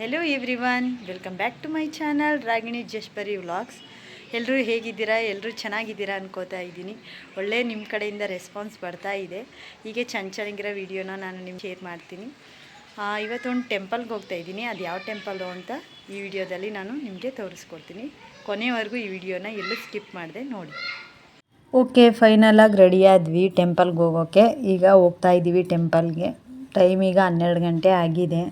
Hello everyone welcome back to my channel Ragini Jashpari vlogs ಎಲ್ಲರೂ ಹೇಗಿದ್ದೀರಾ? ಎಲ್ಲರೂ ಚೆನ್ನಾಗಿದ್ದೀರಾ ಅನ್ಕೋತಾ ಇದ್ದೀನಿ. ಒಳ್ಳೆ ನಿಮ್ಮ ಕಡೆಯಿಂದ ರೆಸ್ಪಾನ್ಸ್ ಬರ್ತಾ ಇದೆ. ಹೀಗೆ ಚೆನ್ನ ಚೆನ್ನಾಗಿರೋ ವೀಡಿಯೋನ ನಾನು ನಿಮ್ಗೆ ಶೇರ್ ಮಾಡ್ತೀನಿ. ಇವತ್ತೊಂದು ಟೆಂಪಲ್ಗೆ ಹೋಗ್ತಾ ಇದ್ದೀನಿ. ಅದು ಯಾವ ಟೆಂಪಲ್ಲು ಅಂತ ಈ ವಿಡಿಯೋದಲ್ಲಿ ನಾನು ನಿಮಗೆ ತೋರಿಸ್ಕೊಡ್ತೀನಿ. ಕೊನೆವರೆಗೂ ಈ ವಿಡಿಯೋನ ಎಲ್ಲೂ ಸ್ಕಿಪ್ ಮಾಡಿದೆ ನೋಡಿ. ಓಕೆ ಫೈನಲಾಗಿ ರೆಡಿ ಆದ್ವಿ ಟೆಂಪಲ್ಗೆ ಹೋಗೋಕ್ಕೆ ಈಗ ಹೋಗ್ತಾ ಇದ್ದೀವಿ ಟೆಂಪಲ್ಗೆ ಟೈಮ್ ಈಗ ಹನ್ನೆರಡು ಗಂಟೆ ಆಗಿದೆ.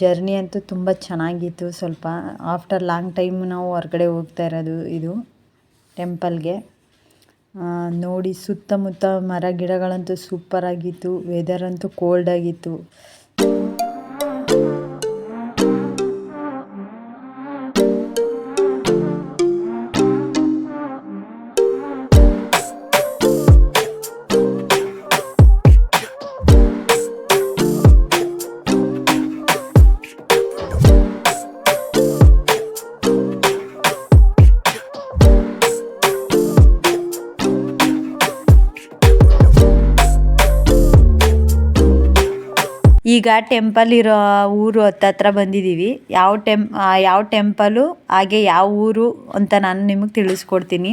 ಜರ್ನಿ ಅಂತೂ ತುಂಬ ಚೆನ್ನಾಗಿತ್ತು. ಸ್ವಲ್ಪ ಆಫ್ಟರ್ ಲಾಂಗ್ ಟೈಮ್ ನಾವು ಹೊರಗಡೆ ಹೋಗ್ತಾ ಇರೋದು ಇದು ಟೆಂಪಲ್ಗೆ ನೋಡಿ ಸುತ್ತಮುತ್ತ ಮರ ಗಿಡಗಳಂತೂ ಸೂಪರ್ ಆಗಿತ್ತು. ವೆದರ್ ಅಂತೂ ಕೋಲ್ಡ್ ಆಗಿತ್ತು. ಈಗ ಟೆಂಪಲ್ ಇರೋ ಊರು ಹತ್ತತ್ರ ಬಂದಿದ್ದೀವಿ ಯಾವ ಟೆಂ ಯಾವ ಟೆಂಪಲು ಹಾಗೆ ಯಾವ ಊರು ಅಂತ ನಾನು ನಿಮಗೆ ತಿಳಿಸ್ಕೊಡ್ತೀನಿ.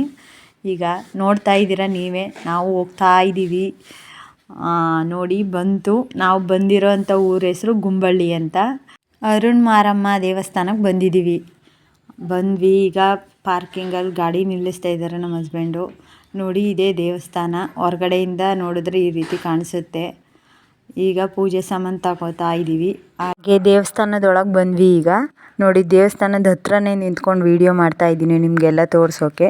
ಈಗ ನೋಡ್ತಾ ಇದ್ದೀರಾ ನೀವೇ? ನಾವು ಹೋಗ್ತಾ ಇದ್ದೀವಿ. ನೋಡಿ ಬಂತು. ನಾವು ಬಂದಿರೋಂಥ ಊರ ಹೆಸರು ಗುಂಬಳ್ಳಿ ಅಂತ. ಅರುಣ್ ಮಾರಮ್ಮ ದೇವಸ್ಥಾನಕ್ಕೆ ಬಂದಿದ್ದೀವಿ ಬಂದ್ವಿ. ಈಗ ಪಾರ್ಕಿಂಗಲ್ಲಿ ಗಾಡಿ ನಿಲ್ಲಿಸ್ತಾ ಇದ್ದಾರೆ ನಮ್ಮ ಹಸ್ಬೆಂಡು. ನೋಡಿ ಇದೇ ದೇವಸ್ಥಾನ. ಹೊರಗಡೆಯಿಂದ ನೋಡಿದ್ರೆ ಈ ರೀತಿ ಕಾಣಿಸುತ್ತೆ. ಈಗ ಪೂಜೆ ಸಾಮಾನು ತಗೋತಾ ಇದ್ದೀವಿ. ಹಾಗೆ ದೇವಸ್ಥಾನದೊಳಗೆ ಬಂದ್ವಿ ಈಗ. ನೋಡಿ, ದೇವಸ್ಥಾನದ ಹತ್ರನೇ ನಿಂತ್ಕೊಂಡು ವಿಡಿಯೋ ಮಾಡ್ತಾ ಇದ್ದೀನಿ ನಿಮಗೆಲ್ಲ ತೋರಿಸೋಕೆ.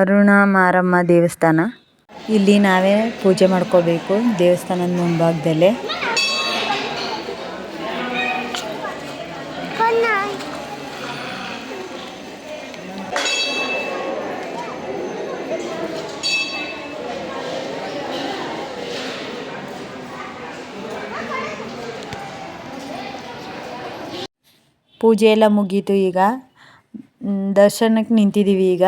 ಅರುಣ ಮಾರಮ್ಮ ದೇವಸ್ಥಾನ. ಇಲ್ಲಿ ನಾವೇ ಪೂಜೆ ಮಾಡ್ಕೋಬೇಕು ದೇವಸ್ಥಾನದ ಮುಂಭಾಗದಲ್ಲೇ. ಪೂಜೆ ಎಲ್ಲ ಮುಗೀತು ಈಗ. ದರ್ಶನಕ್ಕೆ ನಿಂತಿದ್ದೀವಿ ಈಗ.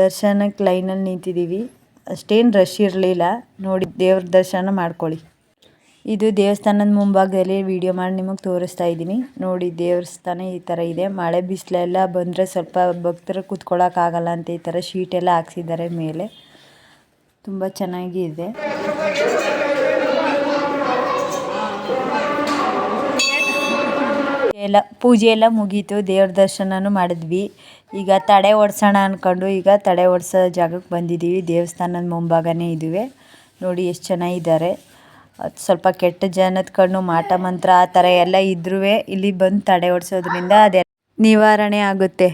ದರ್ಶನಕ್ಕೆ ಲೈನಲ್ಲಿ ನಿಂತಿದ್ದೀವಿ ಅಷ್ಟೇನು ರಶ್ ಇರಲಿಲ್ಲ. ನೋಡಿ ದೇವ್ರ ದರ್ಶನ ಮಾಡ್ಕೊಳ್ಳಿ. ಇದು ದೇವಸ್ಥಾನದ ಮುಂಭಾಗದಲ್ಲಿ ವಿಡಿಯೋ ಮಾಡಿ ನಿಮಗೆ ತೋರಿಸ್ತಾ ಇದ್ದೀನಿ. ನೋಡಿ ದೇವಸ್ಥಾನ ಈ ಥರ ಇದೆ. ಮಳೆ ಬಿಸಿಲೆಲ್ಲ ಬಂದರೆ ಸ್ವಲ್ಪ ಭಕ್ತರು ಕೂತ್ಕೊಳ್ಳೋಕ್ಕಾಗಲ್ಲ ಅಂತ ಈ ಥರ ಶೀಟೆಲ್ಲ ಹಾಕ್ಸಿದ್ದಾರೆ ಮೇಲೆ. ತುಂಬ ಚೆನ್ನಾಗಿ ಇದೆ. ಎಲ್ಲ ಪೂಜೆ ಎಲ್ಲ ಮುಗೀತು, ದೇವ್ರ ದರ್ಶನನೂ ಮಾಡಿದ್ವಿ. ಈಗ ತಡೆ ಓಡಿಸೋಣ ಅಂದ್ಕೊಂಡು ಈಗ ತಡೆ ಓಡಿಸೋ ಜಾಗಕ್ಕೆ ಬಂದಿದ್ದೀವಿ. ದೇವಸ್ಥಾನದ ಮುಂಭಾಗನೇ ಇದ್ದೀವಿ. ನೋಡಿ ಎಷ್ಟು ಚೆನ್ನಾಗಿದ್ದಾರೆ ಅದು ಸ್ವಲ್ಪ ಕೆಟ್ಟ ಜನದ ಕಣ್ಣು, ಮಾಟ, ಮಂತ್ರ ಆ ಥರ ಎಲ್ಲ ಇದ್ರೂ ಇಲ್ಲಿ ಬಂದು ತಡೆ ಓಡಿಸೋದ್ರಿಂದ ಅದೆಲ್ಲ ನಿವಾರಣೆ ಆಗುತ್ತೆ.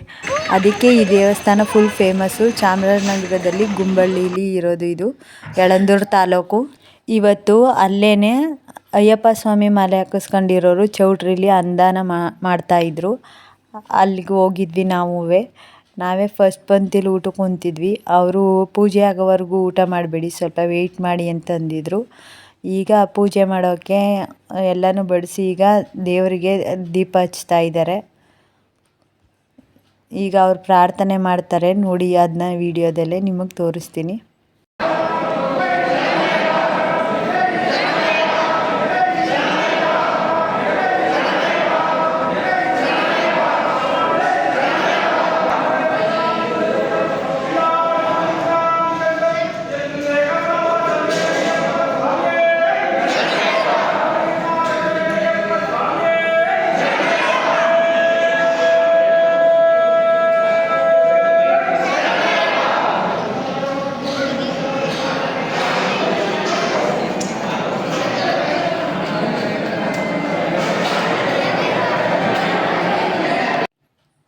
ಅದಕ್ಕೆ ಈ ದೇವಸ್ಥಾನ ಫುಲ್ ಫೇಮಸ್ಸು ಚಾಮರಾಜನಗರದಲ್ಲಿ ಗುಂಬಳ್ಳಿಲಿ ಇರೋದು ಇದು, ಯಳಂದೂರು ತಾಲೂಕು. ಇವತ್ತು ಅಲ್ಲೇ ಅಯ್ಯಪ್ಪ ಸ್ವಾಮಿ ಮಾಲೆ ಹಾಕಿಸ್ಕೊಂಡಿರೋರು ಚೌಟ್ರಿಲಿ ಮಾಡ್ತಾ ಮಾಡ್ತಾಯಿದ್ರು ಅಲ್ಲಿಗೆ ಹೋಗಿದ್ವಿ ನಾವೂ ನಾವೇ ಫಸ್ಟ್ ಪಂಕ್ತಿಲಿ ಊಟಕ್ಕೆ ಕುಂತಿದ್ವಿ. ಅವರು ಪೂಜೆ ಆಗೋವರೆಗೂ ಊಟ ಮಾಡಬೇಡಿ, ಸ್ವಲ್ಪ ವೆಯ್ಟ್ ಮಾಡಿ ಅಂತಂದಿದ್ರು. ಈಗ ಪೂಜೆ ಮಾಡೋಕ್ಕೆ ಎಲ್ಲನೂ ಬಡಿಸಿ ಈಗ ದೇವರಿಗೆ ದೀಪ ಹಚ್ತಾ ಇದ್ದಾರೆ ಈಗ ಅವ್ರು ಪ್ರಾರ್ಥನೆ ಮಾಡ್ತಾರೆ. ನೋಡಿ ಅದನ್ನ ವಿಡಿಯೋದಲ್ಲೇ ನಿಮಗೆ ತೋರಿಸ್ತೀನಿ.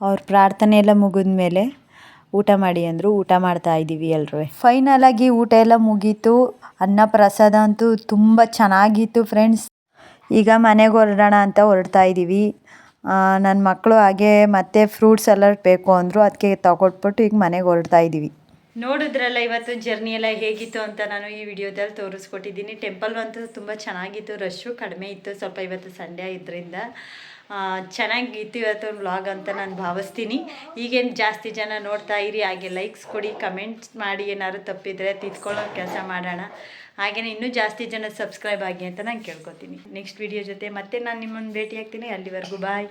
ಅವ್ರ ಪ್ರಾರ್ಥನೆ ಎಲ್ಲ ಮುಗಿದ ಮೇಲೆ ಊಟ ಮಾಡಿ ಅಂದರು. ಊಟ ಮಾಡ್ತಾ ಇದ್ದೀವಿ ಎಲ್ಲರೂ ಫೈನಲಾಗಿ ಊಟ ಎಲ್ಲ ಮುಗೀತು. ಅನ್ನ ಪ್ರಸಾದ ಅಂತೂ ತುಂಬ ಚೆನ್ನಾಗಿತ್ತು ಫ್ರೆಂಡ್ಸ್ ಈಗ ಮನೆಗೆ ಹೊರಡೋಣ ಅಂತ ಹೊರಡ್ತಾ ಇದ್ದೀವಿ. ನನ್ನ ಮಕ್ಕಳು ಹಾಗೆ ಮತ್ತೆ ಫ್ರೂಟ್ಸ್ ಎಲ್ಲ ಬೇಕು ಅಂದರು. ಅದಕ್ಕೆ ತಗೊಟ್ಬಿಟ್ಟು ಈಗ ಮನೆಗೆ ಹೊರಡ್ತಾ ಇದ್ದೀವಿ. ನೋಡಿದ್ರಲ್ಲ ಇವತ್ತು ಜರ್ನಿ ಎಲ್ಲ ಹೇಗಿತ್ತು ಅಂತ ನಾನು ಈ ವಿಡಿಯೋದಲ್ಲಿ ತೋರಿಸ್ಕೊಟ್ಟಿದ್ದೀನಿ. ಟೆಂಪಲ್ ಅಂತೂ ತುಂಬ ಚೆನ್ನಾಗಿತ್ತು ರಶ್ಶು ಕಡಿಮೆ ಇತ್ತು ಸ್ವಲ್ಪ ಇವತ್ತು ಸಂಡೇ ಇದ್ರಿಂದ ಆ, ಚೆನ್ನಾಗಿತ್ತು ಇವತ್ತು ವ್ಲಾಗ್ ಅಂತ ನಾನು ಭಾವಿಸ್ತೀನಿ. ಈಗೇನು ಜಾಸ್ತಿ ಜನ ನೋಡ್ತಾ ಇರಿ ಹಾಗೆ ಲೈಕ್ಸ್ ಕೊಡಿ ಕಮೆಂಟ್ಸ್ ಮಾಡಿ ಏನಾದ್ರು ತಪ್ಪಿದರೆ ತಿದ್ಕೊಳ್ಳೋ ಕೆಲಸ ಮಾಡೋಣ. ಹಾಗೆಯೇ ಇನ್ನೂ ಜಾಸ್ತಿ ಜನ ಸಬ್ಸ್ಕ್ರೈಬ್ ಆಗಿ ಅಂತ ನಾನು ಕೇಳ್ಕೊತೀನಿ. ನೆಕ್ಸ್ಟ್ ವಿಡಿಯೋ ಜೊತೆ ಮತ್ತೆ ನಾನು ನಿಮ್ಮನ್ನು ಭೇಟಿ ಆಗ್ತೀನಿ ಅಲ್ಲಿವರೆಗೂ ಬಾಯ್